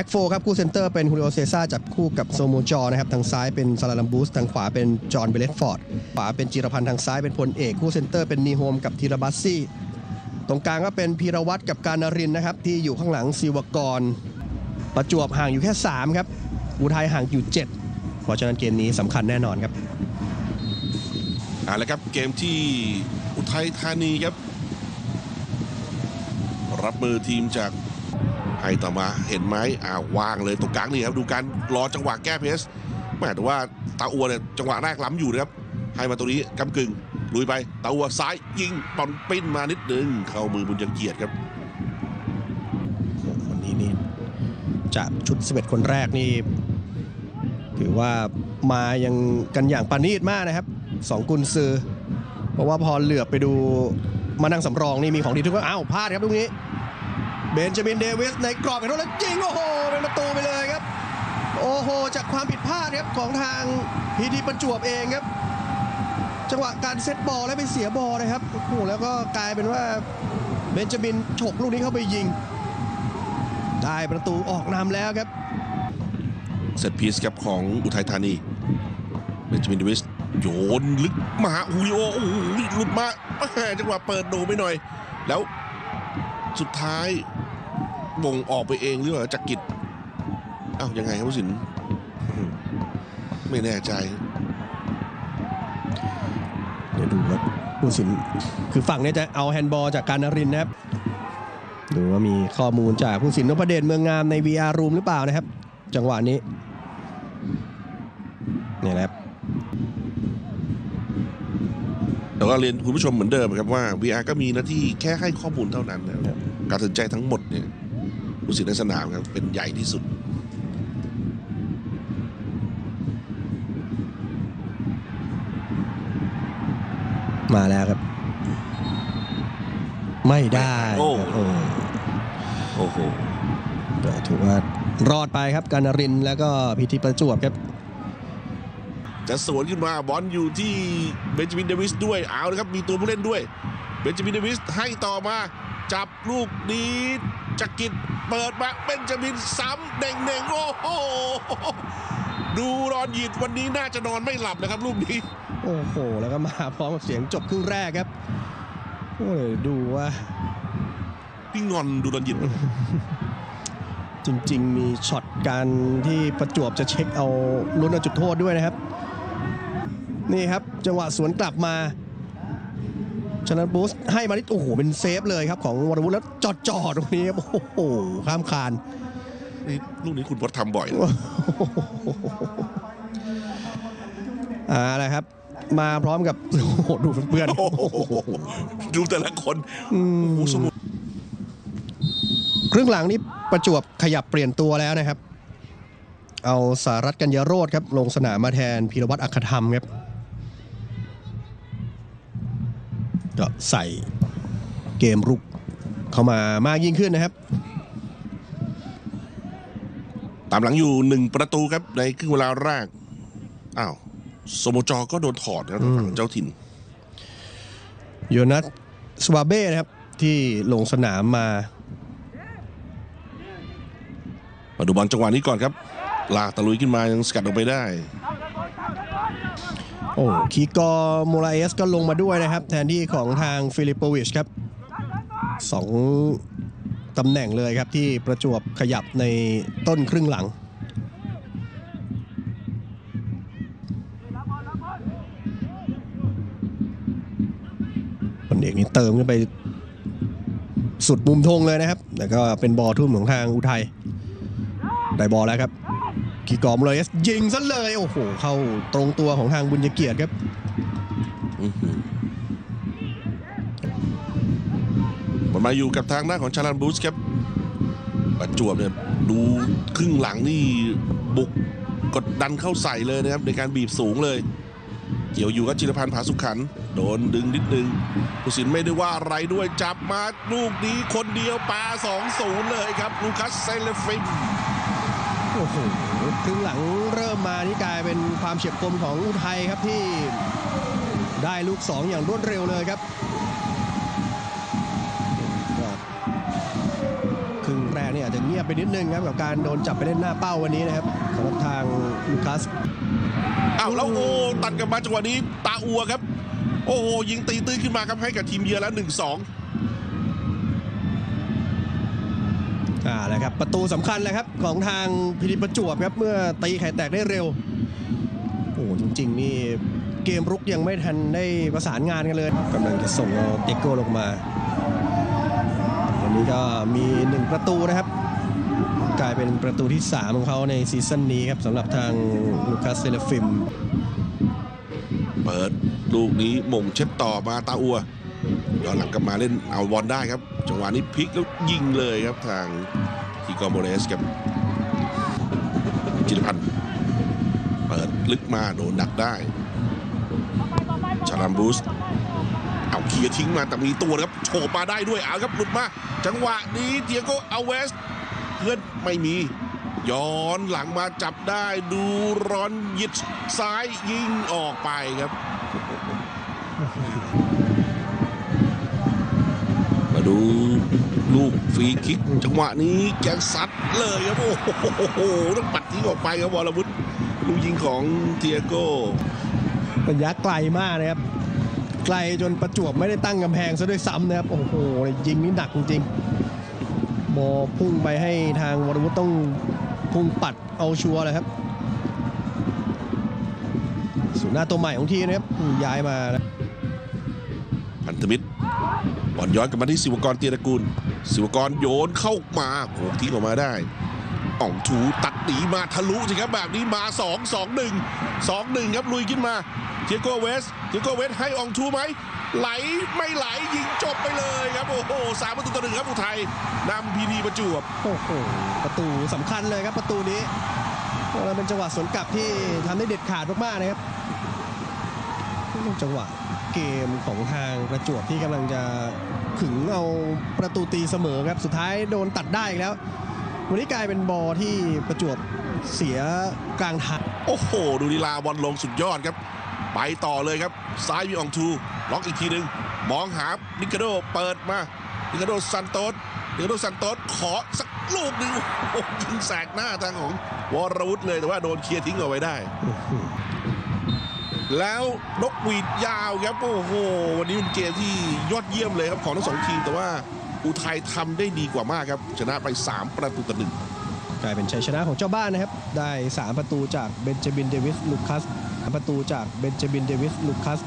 บ็กโฟครับคู่เซนเตอร์เป็นฮูริโอเซซ่าจับคู่กับโซโมจอนะครับทางซ้ายเป็นซาลาลัมบูสทางขวาเป็นจอห์นเบเลตฟอร์ดขวาเป็นจิรพันธ์ทางซ้ายเป็นพลเอกคู่เซนเตอร์เป็นนีโฮมกับธีรบัสซี่ตรงกลางก็เป็นพีรวัตรกับการนรินนะครับที่อยู่ข้างหลังศิวกร ประจวบห่างอยู่แค่ 3 ครับ อุทัยห่างอยู่ 7 เพราะฉะนั้นเกมนี้สำคัญแน่นอนครับเอาละครับเกมที่อุทัยธานีครับ รับมือทีมจาก ให้ต่อมาเห็นไหมอ่าวางเลยตรงกลางนี่ครับดูการรอจังหวะแก้เพสแม่แต่ว่าตาอัวเนี่ยจังหวะแรกล้ำอยู่นะครับให้มาตรงนี้กำกึ่งลุยไปตาอัวซ้ายยิงบอลปิ้นมานิดนึงเข้ามือบุญยังเกียรติครับวันนี้นี่จากชุด 11 คนแรกนี่ถือว่ามายังกันอย่างปานีตมากนะครับสองกุนซือ เพราะว่าพอเหลือบไปดูมานั่งสำรองนี่มีของดีทุกคนอ้าวพลาดครับตรงนี้ เบนจามินเดวิสในกรอบเห็นแล้วยิงโอ้โหเป็นประตูไปเลยครับ โอ้โห จากความผิดพลาดครับของทางพีดีประจวบเองครับ จังหวะการเซตบอลแล้วไปเสียบอลนะครับโอ้โหแล้วก็กลายเป็นว่าเบนจามินฉกลูกนี้เข้าไปยิง ได้ประตูออกนำแล้วครับเซตพีซครับของอุทัยธานีเบนจามินเดวิสโยนลึกมาหาฮูริโอโอ้โหหลุดมาจังหวะเปิดโดไปหน่อย แล้วสุดท้าย วงออกไปเองหรือเปล่าจักกิจอ้าวยังไงครับผู้สินอืมไม่แน่ใจ เดี๋ยวดูครับผู้สินคือฝั่งเนี้จะเอาแฮนด์บอลจากการนรินทร์นะครับ ดูว่ามีข้อมูลจากผู้สินนพเดชเมืองงามใน VR Room หรือเปล่านะครับ จังหวะนี้เนี่ยนะครับแต่ก็เรียนคุณผู้ชมเหมือนเดิมครับว่า VR ก็มีหน้าที่แค่ให้ข้อมูลเท่านั้นนะครับการตัดสินใจทั้งหมดเนี่ย ผู้สินในสนามครับเป็นใหญ่ที่สุด มาแล้วครับ ไม่ได้โอ้โอ้โอ้โหถือว่ารอดไปครับการนรินแล้วก็พิธีประจวบครับจะสวนขึ้นมาบอลอยู่ที่เบนจามินเดวิสด้วยเอาลยครับมีตัวผู้เล่นด้วย เบนจามินเดวิสให้ต่อมา จับลูกนี้ จักริดเปิดมาเบนจามินซ้ำเด่งๆโอ้โหดูรอนหยิดวันนี้น่าจะนอนไม่หลับนะครับลูกนี้ โอ้โห แล้วก็มาพร้อมกับเสียงจบครึ่งแรกครับโอ้ยดูว่าพี่งอนดูรอนหยิดจริง ๆ มีช็อตการที่ประจวบจะเช็คเอาลุ้นเอาจุดโทษด้วยนะครับ นี่ครับจังหวะสวนกลับมา ชนะบูสให้มานิดโอ้โหเป็นเซฟเลยครับของวรวุฒิแล้วจอดจอดตรงนี้ครับโอ้โหข้ามคานนี่ลูกนี้คุณพจน์ทำบ่อยนะอ่าอะไรครับ มาพร้อมกับโอ้โหดูเพื่อนๆโอ้โหดูแต่ละคนอืมโอ้โหสมุดครึ่งหลังนี้ประจวบขยับเปลี่ยนตัวแล้วนะครับ เอาสารัตกัญญาโรธครับ ลงสนามมาแทนพีรวัตรอัครธรรมครับ ก็ใส่เกมรุกเข้ามามากยิ่งขึ้นนะครับ ตามหลังอยู่หนึ่งประตูครับในครึ่งเวลาแรก อ้าวสโมจอก็โดนถอดนะครับฝั่งเจ้าถิ่น โยนัสสวาเบ้นะครับ ที่ลงสนามมามาดูบอลจังหวะนี้ก่อนครับ ลากตะลุยขึ้นมายังสกัดออกไปได้โอ้คีกอร์โมราเอสก็ลงมาด้วยนะครับ แทนที่ของทางฟิลิปโปวิชครับสองตำแหน่งเลยครับที่ประจวบขยับในต้นครึ่งหลังคนเอกนี่เติมขึ้นไปสุดมุมธงเลยนะครับ แล้วก็เป็นบอลทุ่มของทางอุทัย ได้บอลแล้วครับ กีกอร์โมราเอสยิงซะเลยโอ้โหเข้าตรงตัวของทางบุญเกียรติครับอื้อหือมันมาอยู่กับทางหน้านของชาลันบูสครับประจวบเนี่ยดูครึ่งหลังนี่บุกกดดันเข้าใส่เลยนะครับ ในการบีบสูงเลย เกี่ยวอยู่กับจิรพันธ์ผาสุขขันธ์โดนดึงนิดนึงผู้สินไม่ได้ว่าอะไรด้วยจับมาลูกนี้คนเดียวปา2-0เลยครับ ลูคัสเซเลฟิมโอ้โหครึ่งหลังเริ่มมานี่กลายเป็น ความเฉียบคมของอุทัยครับที่ได้ลูก 2 อย่างรวดเร็วเลยครับก็ครึ่งแรกเนี่ยอาจจะเงียบไปนิดนึงครับกับการโดนจับไปเล่นหน้าเป้าวันนี้นะครับสำหรับทางลูคัสอ้าวแล้วโอ้ตัดกลับมาจังหวะนี้ตาอัวครับ โอ้โหยิงตีตื้นขึ้นมาครับให้กับทีมเยือนแล้วหนึ่งสองอ่านะครับประตูสำคัญเลยครับของทางพินิจประจวบครับเมื่อตีไข่แตกได้เร็วโอ้ จริง ๆ นี่เกมรุกยังไม่ทันได้ประสานงานกันเลยกำลังจะส่งเอาเตโก้ลงมา วันนี้ก็มีหนึ่งประตูนะครับ กลายเป็นประตูที่ 3 ของเขาในซีซั่นนี้ครับสำหรับทางลูคัสเซเลฟิม เปิดลูกนี้หม่งเช็ดต่อมาตาอัวย้อนหลังกลับมาเล่นเอาบอลได้ครับ จังหวะนี้พลิกแล้วยิงเลยครับทางทีกอร์โมเรสครับจิรพันธ์เปิด ลึกมาโดนดักได้ชาลัมบูสเอาเคลียทิ้งมาแต่มีตัวครับโฉบมาได้ด้วยเอาครับหลุดมา จังหวะนี้เดียโกอาเวส เพื่อนไม่มี ย้อนหลังมาจับได้ดูร้อนยิดซ้ายยิงออกไปครับ มาดูลูกฟรีคิก จังหวะนี้แกซัดเลยครับ โอ้โหต้องปัดทิ้งออกไปครับวรวุฒิ ลูกยิงของเทียโก้ระยะไกลมากนะครับ ไกลจนประจวบไม่ได้ตั้งกำแพงซะด้วยซ้ำนะครับ โอ้โหยิงนี่หนักจริงๆบอลพุ่งไปให้ทางวรวุฒิต้องพุ่งปัดเอาชัวร์เลยครับสูนย์หน้าตัวใหม่ของทีมนะครับอืมย้ายมานะพันธมิตรบอลย้อนกลับมาที่สิวกรเตียรกูล สิวกรโยนเข้ามาโขกทิ้งออกมาได้ อ่องถูตัดหนีมาทะลุสิครับแบบนี้มา 2 2 1 2 1 ครับลุยขึ้นมาเทียโกเวสเทียโกเวสให้อ่องทูไหมไหลไม่ไหลยิงจบไปเลยครับโอ้โหสามประตูต่อหนึ่งครับอุทัยนำพีดีประจวบโอ้โหประตูสำคัญเลยครับประตูนี้แล้วเป็นจังหวะสวนกลับที่ทำได้เด็ดขาดมากๆนะครับจังหวะเกมของทางประจวบที่กำลังจะขึงเอาประตูตีเสมอครับสุดท้ายโดนตัดได้อีกแล้ว วันนี้กลายเป็นบอลที่ประจวบเสียกลางทางโอ้โห ดูลีลาบอลลงสุดยอดครับ ไปต่อเลยครับ ซ้ายมีอองทู ล็อกอีกทีหนึ่งมองหานิกาโดเปิดมา นิกาโดซันโตสนิกาโดซันโตสขอสักลูกหนึ่งโอ้ยิงแสกหน้าทางของวรวุฒิเลยแต่ว่าโดนเคลียร์ทิ้งเอาไว้ได้ แล้วนกหวีดยาวครับโอ้โหวันนี้เป็นเกมที่ยอดเยี่ยมเลยครับของทั้งสองทีมแต่ว่าอุทัยทำได้ดีกว่ามากครับชนะไป 3 ประตูต่อหนึ่งกลายเป็นชัยชนะของเจ้าบ้านนะครับ ได้ 3 ประตูจากเบนจามินเดวิสลูคัสประตูจากเบนจามินเดวิสลูคัส